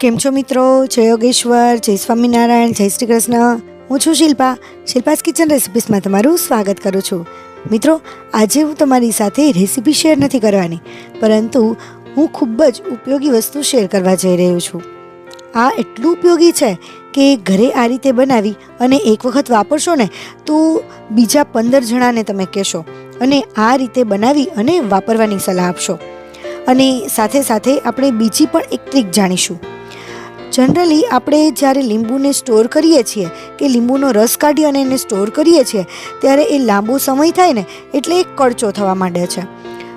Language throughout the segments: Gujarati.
કેમ છો મિત્રો? જય યોગેશ્વર, જય સ્વામિનારાયણ, જય શ્રી કૃષ્ણ. હું છું શિલ્પા. શિલ્પાસ કિચન રેસિપીસમાં તમારું સ્વાગત કરું છું. મિત્રો, આજે હું તમારી સાથે રેસિપી શેર નથી કરવાની, પરંતુ હું ખૂબ જ ઉપયોગી વસ્તુ શેર કરવા જઈ રહ્યો છું. આ એટલું ઉપયોગી છે કે ઘરે આ રીતે બનાવી અને એક વખત વાપરશો ને, તો બીજા પંદર જણાને તમે કહેશો અને આ રીતે બનાવી અને વાપરવાની સલાહ આપશો. અને સાથે સાથે આપણે બીજી પણ એક ટ્રીક જાણીશું. જનરલી આપણે જ્યારે લીંબુને સ્ટોર કરીએ છીએ કે લીંબુનો રસ કાઢી અને એને સ્ટોર કરીએ છીએ, ત્યારે એ લાંબો સમય થાય ને એટલે એ કડચો થવા માંડે છે.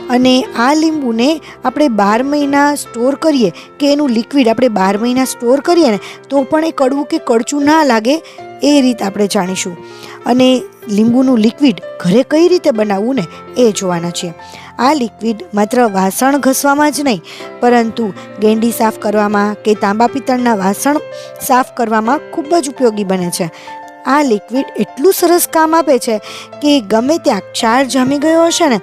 અને આ લીંબુને આપણે બાર મહિના સ્ટોર કરીએ કે એનું લિક્વિડ આપણે બાર મહિના સ્ટોર કરીએ ને, તો પણ એ કડવું કે કડચું ના લાગે એ રીત આપણે જાણીશું. અને લીંબુનું લિક્વિડ ઘરે કઈ રીતે બનાવવું ને એ જોવાના છીએ. આ લિક્વિડ માત્ર વાસણ ઘસવામાં જ નહીં, પરંતુ ગેંડી સાફ કરવામાં કે તાંબા પિત્તળના વાસણ સાફ કરવામાં ખૂબ જ ઉપયોગી બને છે. આ લિક્વિડ એટલું સરસ કામ આપે છે કે ગમે ત્યાં ક્ષાર જામી ગયો હશે ને,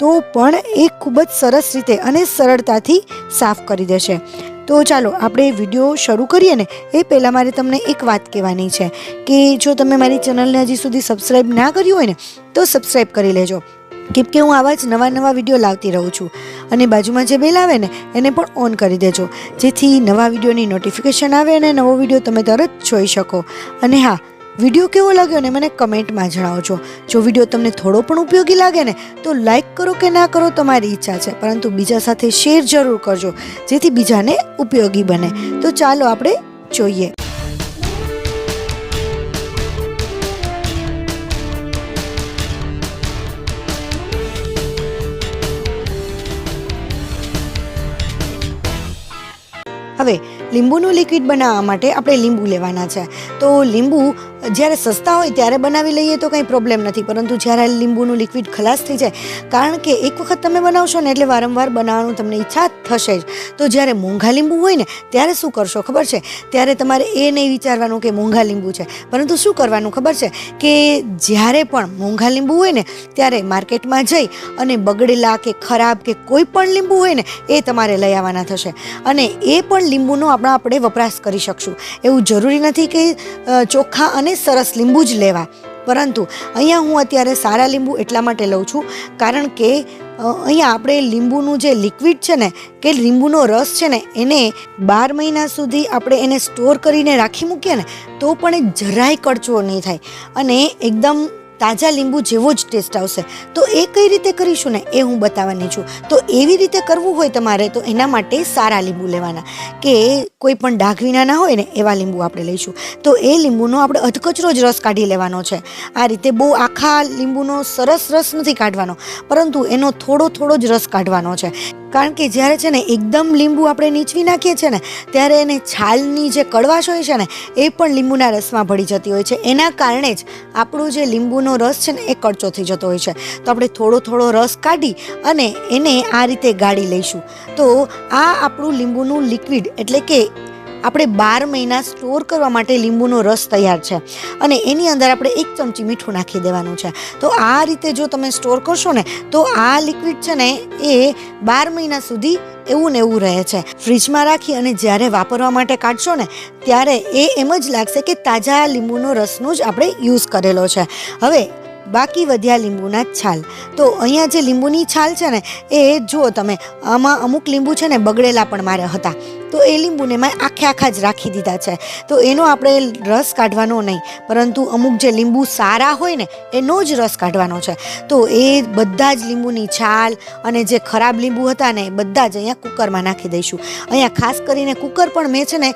તો પણ એ ખૂબ જ સરસ રીતે અને સરળતાથી સાફ કરી દેશે. તો ચાલો આપણે વીડિયો શરૂ કરીએ ને, એ પહેલાં મારે તમને એક વાત કહેવાની છે કે જો તમે મારી ચેનલને હજી સુધી સબસ્ક્રાઈબ ના કર્યું હોય ને, તો સબસ્ક્રાઈબ કરી લેજો. કેમ કે હું આવા જ નવા નવા વીડિયો લાવતી રહું છું. અને બાજુમાં જે બેલ આવે ને, એને પણ ઓન કરી દેજો. જેથી નવા વિડીયોની નોટિફિકેશન આવે અને નવો વીડિયો તમે તરત જોઈ શકો. અને હા, વીડિયો કેવો લાગ્યો ને મને કમેન્ટમાં જણાવજો. જો વીડિયો તમને થોડો પણ ઉપયોગી લાગે ને, તો લાઈક કરો કે ના કરો તમારી ઈચ્છા છે. પરંતુ બીજા સાથે શેર જરૂર કરજો, જેથી બીજાને ઉપયોગી બને. તો ચાલો આપણે જોઈએ. હવે લીંબુનું લિક્વિડ બનાવવા માટે આપણે લીંબુ લેવાના છે. તો લીંબુ જ્યારે સસ્તા હોય ત્યારે બનાવી લઈએ તો કંઈ પ્રોબ્લેમ નથી. પરંતુ જ્યારે લીંબુનું લિક્વિડ ખલાસ થઈ જાય, કારણ કે એક વખત તમે બનાવશો ને એટલે વારંવાર બનાવવાનું તમને ઈચ્છા થશે જ. તો જ્યારે મોંઘા લીંબુ હોય ને, ત્યારે શું કરશો ખબર છે? ત્યારે તમારે એ નહીં વિચારવાનું કે મોંઘા લીંબુ છે. પરંતુ શું કરવાનું ખબર છે? કે જ્યારે પણ મોંઘા લીંબુ હોય ને, ત્યારે માર્કેટમાં જઈ અને બગડેલા કે ખરાબ કે કોઈ પણ લીંબુ હોય ને, એ તમારે લઈ આવવાના થશે. અને એ પણ લીંબુનો આપણા આપણે વપરાશ કરી શકશું. એવું જરૂરી નથી કે ચોખ્ખા અને સરસ લીંબુ જ લેવા. પરંતુ અહીંયા હું અત્યારે સારા લીંબુ એટલા માટે લઉં છું, કારણ કે અહીંયા આપણે લીંબુનું જે લિક્વિડ છે ને, કે લીંબુનો રસ છે ને, એને બાર મહિના સુધી આપણે એને સ્ટોર કરીને રાખી મૂકીએ ને, તો પણ એ જરાય કડચો નહીં થાય. અને એકદમ તાજા લીંબુ જેવો જ ટેસ્ટ આવશે. તો એ કઈ રીતે કરીશું ને? એ હું બતાવવાની છું. તો એવી રીતે કરવું હોય તમારે તો એના માટે સારા લીંબુ લેવાના. કે કોઈ પણ ડાઘ વિના ના હોય ને, એવા લીંબુ આપણે લઈશું. તો એ લીંબુનો આપણે અધકચરો જ રસ કાઢી લેવાનો છે. આ રીતે બહુ આખા લીંબુનો સરસ રસ નથી કાઢવાનો, પરંતુ એનો થોડો થોડો જ રસ કાઢવાનો છે. કારણ કે જ્યારે છે ને, એકદમ લીંબુ આપણે નીચવી નાખીએ છીએ ને, ત્યારે એને છાલની જે કડવાશ હોય છે ને, એ પણ લીંબુના રસમાં ભળી જતી હોય છે. એના કારણે જ આપણું જે લીંબુનો રસ છે ને એ કડચો થઈ જતો હોય છે. તો આપણે થોડો થોડો રસ કાઢી અને એને આ રીતે ગાળી લઈશું. તો આ આપણું લીંબુનું લિક્વિડ એટલે કે આપણે બાર મહિના સ્ટોર કરવા માટે લીંબુનો રસ તૈયાર છે. અને એની અંદર આપણે એક ચમચી મીઠું નાખી દેવાનું છે. તો આ રીતે જો તમે સ્ટોર કરશો ને, તો આ લિક્વિડ છે ને, એ બાર મહિના સુધી એવું ને એવું રહે છે. ફ્રીજમાં રાખી અને જ્યારે વાપરવા માટે કાઢશો ને, ત્યારે એ એમ જ લાગશે કે તાજા લીંબુનો રસનો જ આપણે યુઝ કરેલો છે. હવે બાકી વધ્યા લીંબુના છાલ. તો અહીંયા જે લીંબુની છાલ છે ને, એ જુઓ તમે, આમાં અમુક લીંબુ છે ને બગડેલા પણ મારે હતા. તો એ લીંબુને મેં આખે આખા જ રાખી દીધા છે. તો એનો આપણે રસ કાઢવાનો નહીં, પરંતુ અમુક જે લીંબુ સારા હોય ને, એનો જ રસ કાઢવાનો છે. તો એ બધા જ લીંબુની છાલ અને જે ખરાબ લીંબુ હતા ને, એ બધા જ અહીંયા કુકરમાં નાખી દઈશું. અહીંયા ખાસ કરીને કુકર પણ મેં છે ને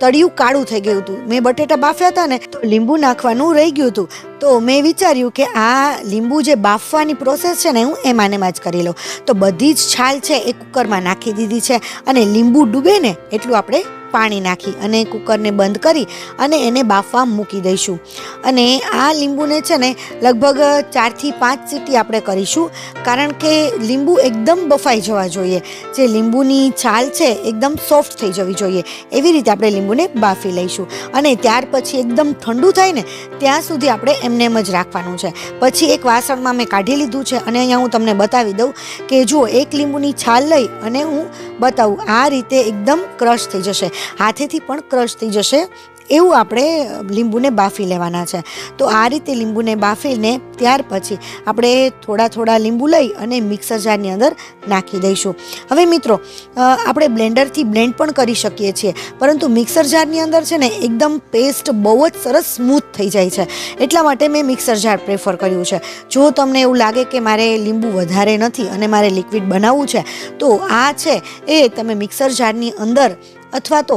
તળિયું કાળું થઈ ગયું હતું. મેં બટેટા બાફ્યા હતા ને, તો લીંબુ નાખવાનું રહી ગયું હતું. તો મેં વિચાર્યું કે આ લીંબુ જે બાફવાની પ્રોસેસ છે ને, હું એમાં એમાં જ કરી લઉં. તો બધી જ છાલ છે એ કુકરમાં નાખી દીધી છે અને લીંબુ ડૂબે ને, એટલું આપણે પાણી નાખી અને કુકરને બંધ કરી અને એને બાફવા મૂકી દઈશું. અને આ લીંબુને છે ને લગભગ ચારથી પાંચ સીટી આપણે કરીશું, કારણ કે લીંબુ એકદમ બફાઈ જવા જોઈએ. જે લીંબુની છાલ છે, એકદમ સોફ્ટ થઈ જવી જોઈએ. એવી રીતે આપણે લીંબુને બાફી લઈશું. અને ત્યાર પછી એકદમ ઠંડુ થાય ને, ત્યાં સુધી આપણે એમને એમ જ રાખવાનું છે. પછી એક વાસણમાં મેં કાઢી લીધું છે અને અહીંયા હું તમને બતાવી દઉં કે જુઓ એક લીંબુની છાલ લઈ અને હું બતાવું, આ રીતે એકદમ ક્રશ થઈ જશે. હાથેથી પણ ક્રશ થઈ જશે. એવું આપણે લીંબુને બાફી લેવાના છે. તો આ રીતે લીંબુને બાફીને ત્યાર પછી આપણે થોડા થોડા લીંબુ લઈ અને મિક્સર જારની અંદર નાખી દઈશું. હવે મિત્રો આપણે બ્લેન્ડરથી બ્લેન્ડ પણ કરી શકીએ છીએ, પરંતુ મિક્સર જારની અંદર છે ને એકદમ પેસ્ટ બહુ જ સરસ સ્મૂથ થઈ જાય છે. એટલા માટે મેં મિક્સર જાર પ્રેફર કર્યું છે. જો તમને એવું લાગે કે મારે લીંબુ વધારે નથી અને મારે લિક્વિડ બનાવવું છે, તો આ છે એ તમે મિક્સર જારની અંદર અથવા તો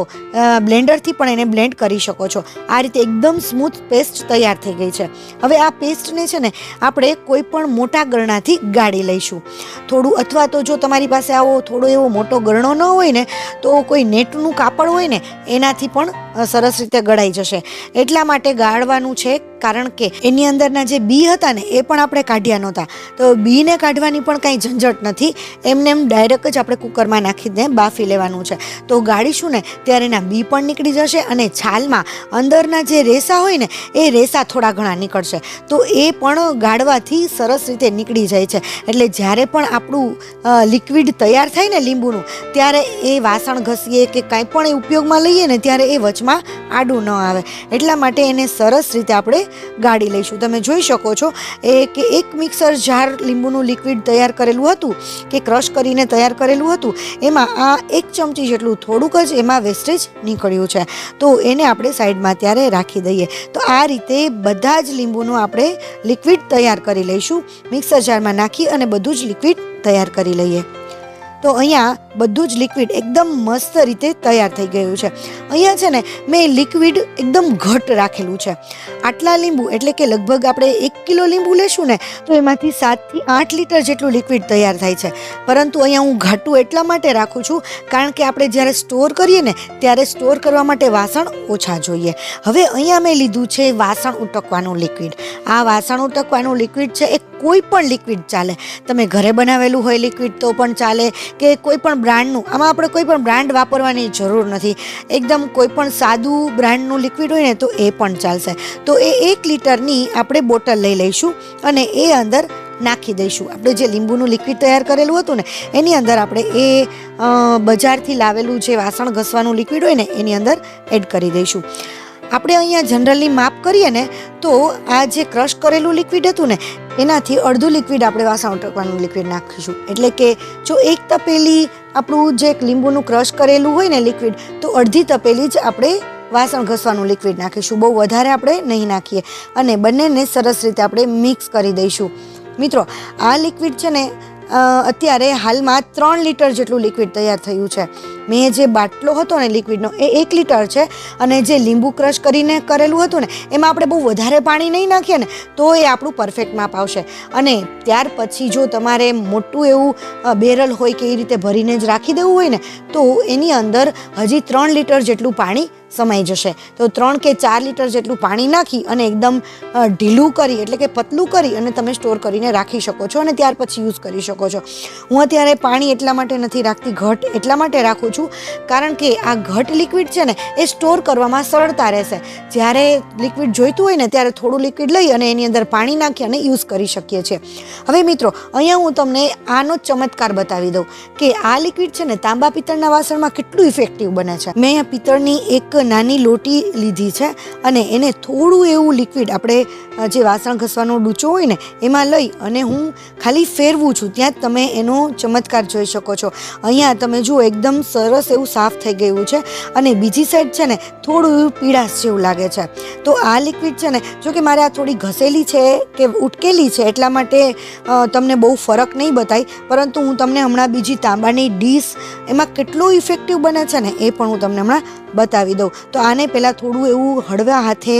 બ્લેન્ડરથી પણ એને બ્લેન્ડ કરી શકો છો. આ રીતે એકદમ સ્મૂથ પેસ્ટ તૈયાર થઈ ગઈ છે. હવે આ પેસ્ટને છે ને આપણે કોઈ પણ મોટા ગરણાથી ગાળી લઈશું. થોડું અથવા તો જો તમારી પાસે આવો થોડો એવો મોટો ગરણો ન હોય ને, તો કોઈ નેટનું કાપડ હોય ને, એનાથી પણ સરસ રીતે ગળાઈ જશે. એટલા માટે ગાળવાનું છે કારણ કે એની અંદરના જે બી હતા ને, એ પણ આપણે કાઢ્યા નહોતા. તો બીને કાઢવાની પણ કાંઈ ઝંઝટ નથી. એમને એમ ડાયરેક્ટ જ આપણે કુકરમાં નાખીને બાફી લેવાનું છે. તો ગાળીશું ને, ત્યારે એના બી પણ નીકળી જશે અને છાલમાં અંદરના જે રેસા હોય ને, એ રેસા થોડા ઘણા નીકળશે. તો એ પણ ગાળવાથી સરસ રીતે નીકળી જાય છે. એટલે જ્યારે પણ આપણું લિક્વિડ તૈયાર થાય ને લીંબુનું, ત્યારે એ વાસણ ઘસીએ કે કાંઈ પણ એ ઉપયોગમાં લઈએ ને, ત્યારે એ વચમાં આડું ન આવે. એટલા માટે એને સરસ રીતે આપણે ગાળી લઈશું. તમે જોઈ શકો છો, એ કે એક મિક્સર જાર લીંબુનું લિક્વિડ તૈયાર કરેલું હતું, કે ક્રશ કરીને તૈયાર કરેલું હતું, એમાં આ એક ચમચી જેટલું થોડુંક જ એમાં વેસ્ટેજ નીકળ્યું છે. તો એને આપણે સાઈડમાં ત્યારે રાખી દઈએ. તો આ રીતે બધા જ લીંબુનું આપણે લિક્વિડ તૈયાર કરી લઈશું. મિક્સર જારમાં નાખી અને બધું જ લિક્વિડ તૈયાર કરી લઈએ. તો અહીંયા બધું જ લિક્વિડ એકદમ મસ્ત રીતે તૈયાર થઈ ગયું છે. અહીંયા છે ને, મેં લિક્વિડ એકદમ ઘટ રાખેલું છે. આટલા લીંબુ, એટલે કે લગભગ આપણે એક કિલો લીંબુ લેશું ને, તો એમાંથી સાતથી આઠ લીટર જેટલું લિક્વિડ તૈયાર થાય છે. પરંતુ અહીંયા હું ઘાટું એટલા માટે રાખું છું, કારણ કે આપણે જ્યારે સ્ટોર કરીએ ને, ત્યારે સ્ટોર કરવા માટે વાસણ ઓછા જોઈએ. હવે અહીંયા મેં લીધું છે વાસણ ઉટકવાનું લિક્વિડ આ વાસણ ઉટકવાનું લિક્વિડ છે, એ કોઈ પણ લિક્વિડ ચાલે. તમે ઘરે બનાવેલું હોય લિક્વિડ તો પણ ચાલે, કે કોઈ પણ બ્રાન્ડનું આમાં આપણે કોઈ પણ બ્રાન્ડ વાપરવાની જરૂર નથી. એકદમ કોઈ પણ સાદું બ્રાન્ડનું લિક્વિડ હોય ને તો એ પણ ચાલશે. તો એ એક લીટરની આપણે બોટલ લઈ લઈશું અને એ અંદર નાખી દઈશું. આપણે જે લીંબુનું લિક્વિડ તૈયાર કરેલું હતું ને, એની અંદર આપણે એ બજારથી લાવેલું જે વાસણ ઘસવાનું લિક્વિડ હોય ને, એની અંદર એડ કરી દઈશું. આપણે અહીંયા જનરલી માપ કરીએ ને, તો આ જે ક્રશ કરેલું લિક્વિડ હતું ને, એનાથી અડધું લિક્વિડ આપણે વાસણ ઉટકવાનું લિક્વિડ નાખીશું. એટલે કે જો એક તપેલી આપણું જે લીંબુનું ક્રશ કરેલું હોય ને લિક્વિડ તો અડધી તપેલી જ આપણે વાસણ ઘસવાનું લિક્વિડ નાખીશું. બહુ વધારે આપણે નહીં નાખીએ. અને બંનેને સરસ રીતે આપણે મિક્સ કરી દઈશું. મિત્રો, આ લિક્વિડ છે ને અત્યારે હાલમાં ત્રણ લીટર જેટલું લિક્વિડ તૈયાર થયું છે. મેં જે બાટલો હતો ને લિક્વિડનો, એ એક લીટર છે અને જે લીંબુ ક્રશ કરીને કરેલું હતું ને, એમાં આપણે બહુ વધારે પાણી નહીં નાખીએ ને, તો એ આપણું પરફેક્ટ માપ આવશે. અને ત્યાર પછી જો તમારે મોટું એવું બેરલ હોય કે એ રીતે ભરીને જ રાખી દેવું હોય ને, તો એની અંદર હજી ત્રણ લીટર જેટલું પાણી સમાઈ જશે. તો ત્રણ કે ચાર લીટર જેટલું પાણી નાખી અને એકદમ ઢીલું કરી, એટલે કે પતલું કરી અને તમે સ્ટોર કરીને રાખી શકો છો અને ત્યાર પછી યુઝ કરી શકો છો. હું અત્યારે પાણી એટલા માટે નથી રાખતી, ઘટ એટલા માટે રાખું છું, કારણ કે આ ઘટ લિક્વિડ છે ને, એ સ્ટોર કરવામાં સરળતા રહેશે. જ્યારે લિક્વિડ જોઈતું હોય ને, ત્યારે થોડું લિક્વિડ લઈ અને એની અંદર પાણી નાખી અને યુઝ કરી શકીએ છીએ. હવે મિત્રો, અહીંયા હું તમને આનો ચમત્કાર બતાવી દઉં કે આ લિક્વિડ છે ને, તાંબા પિત્તળના વાસણમાં કેટલું ઇફેક્ટિવ બને છે. મેં પિત્તળની એક નાની લોટી લીધી છે અને એને થોડું એવું લિક્વિડ આપણે જે વાસણ ઘસવાનો ડૂચો હોય ને, એમાં લઈ અને હું ખાલી ફેરવું છું. ત્યાં તમે એનો ચમત્કાર જોઈ શકો છો. અહીંયા તમે જુઓ, એકદમ સરસ એવું સાફ થઈ ગયું છે અને બીજી સાઈડ છે ને, થોડું એવું પીળાશ જેવું લાગે છે. તો આ લિક્વિડ છે ને જો કે મારે આ થોડી ઘસેલી છે કે ઉટકેલી છે એટલા માટે તમને બહુ ફરક નહીં બતાવી પરંતુ હું તમને હમણાં બીજી તાંબાની ડીશ એમાં કેટલું ઇફેક્ટિવ બને છે ને, એ પણ હું તમને હમણાં બતાવી દઉં. તો આને પહેલાં થોડું એવું હળવા હાથે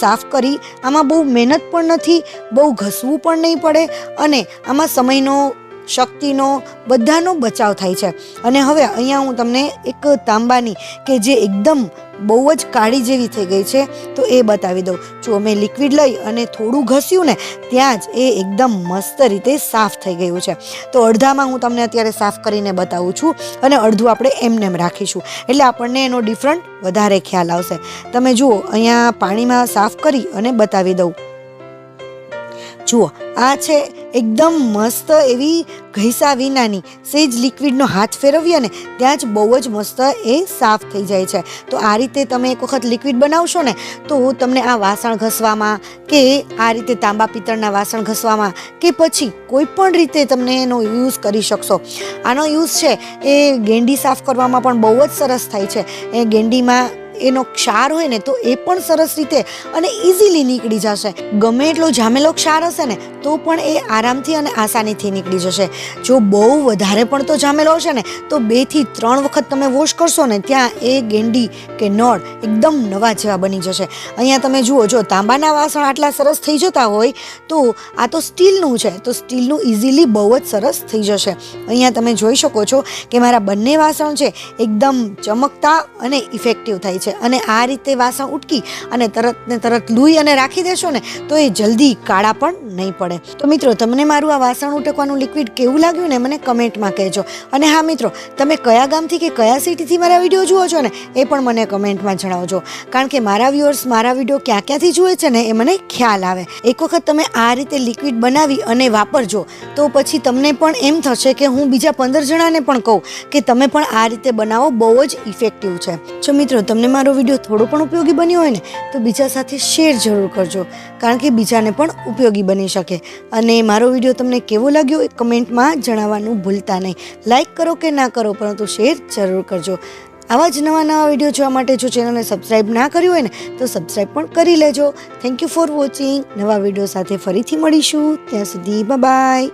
સાફ કરી. આમાં બહુ મહેનત પણ નથી, બહુ ઘસવું પણ નહીં પડે અને આમાં સમયનો શક્તિનો બધાનો બચાવ થાય છે. અને હવે અહીંયા હું તમને એક તાંબાની કે જે એકદમ બહુ જ કાળી જેવી થઈ ગઈ છે, તો એ બતાવી દઉં. જો મેં લિક્વિડ લઈ અને થોડું ઘસ્યું ને, ત્યાં જ એ એકદમ મસ્ત રીતે સાફ થઈ ગયું છે. તો અડધામાં હું તમને અત્યારે સાફ કરીને બતાવું છું અને અડધું આપણે એમનેમ રાખીશું. એટલે આપણને એનો ડિફરન્ટ વધારે ખ્યાલ આવશે. તમે જુઓ, અહીંયા પાણીમાં સાફ કરી અને બતાવી દઉં. જુઓ, આ છે એકદમ મસ્ત એવી ઘસા વિનાની સેજ લિક્વિડનો હાથ ફેરવીએ ને ત્યાં જ બહુ જ મસ્ત એ સાફ થઈ જાય છે. તો આ રીતે તમે એક વખત લિક્વિડ બનાવશો ને તો તમને આ વાસણ ઘસવામાં કે આ રીતે તાંબા પિત્તળના વાસણ ઘસવામાં કે પછી કોઈ પણ રીતે તમને એનો યુઝ કરી શકશો. આનો યુઝ છે એ ગેંડી સાફ કરવામાં પણ બહુ જ સરસ થાય છે. એ ગેંડીમાં એનો ક્ષાર હોય ને તો એ પણ સરસ રીતે અને ઇઝીલી નીકળી જશે. ગમે એટલો જામેલો ક્ષાર હશે ને, તો પણ એ આરામથી અને આસાનીથી નીકળી જશે. જો બહુ વધારે પણ તો જામેલો હશે ને, તો બેથી ત્રણ વખત તમે વોશ કરશો ને, ત્યાં એ ગેંડી કે નળ એકદમ નવા જેવા બની જશે. અહીંયા તમે જુઓ, જો તાંબાના વાસણ આટલા સરસ થઈ જતા હોય, તો આ તો સ્ટીલનું છે, તો સ્ટીલનું ઇઝીલી બહુ જ સરસ થઈ જશે. અહીંયા તમે જોઈ શકો છો કે મારા બંને વાસણ છે, એકદમ ચમકતા અને ઇફેક્ટિવ થાય છે. અને આ રીતે વાસણ ઉટકી અને તરત ને તરત લૂઈ અને રાખી દેશો ને, તો એ જલ્દી કાળા પણ નહીં પડે. તો મિત્રો, તમને મારું આ વાસણ ઉટકવાનું લિક્વિડ કેવું લાગ્યું ને, મને કમેન્ટમાં કહેજો. અને હા મિત્રો, તમે કયા ગામથી કે કયા સિટીથી મારા વીડિયો જુઓ છો ને, એ પણ મને કમેન્ટમાં જણાવજો. કારણ કે મારા વ્યુઅર્સ મારા વીડિયો ક્યાં ક્યાંથી જુએ છે ને, એ મને ખ્યાલ આવે. એક વખત તમે આ રીતે લિક્વિડ બનાવી અને વાપરજો, તો પછી તમને પણ એમ થશે કે હું બીજા પંદર જણાને પણ કહું કે તમે પણ આ રીતે બનાવો, બહુ જ ઇફેક્ટિવ છે. જો મિત્રો, તમને મારો વીડિયો થોડો પણ ઉપયોગી બન્યો હોય ને, તો બીજા સાથે શેર જરૂર કરજો. કારણ કે બીજાને પણ ઉપયોગી બની શકે. અને મારો વીડિયો તમને કેવો લાગ્યો એ કમેન્ટમાં જણાવવાનું ભૂલતા નહીં. લાઇક કરો કે ના કરો, પરંતુ શેર જરૂર કરજો. આવા જ નવા નવા વીડિયો જોવા માટે જો ચેનલને સબસ્ક્રાઈબ ના કર્યું હોય ને, તો સબસ્ક્રાઈબ પણ કરી લેજો. થેન્ક યુ ફોર વોચિંગ નવા વીડિયો સાથે ફરીથી મળીશું. ત્યાં સુધી બાય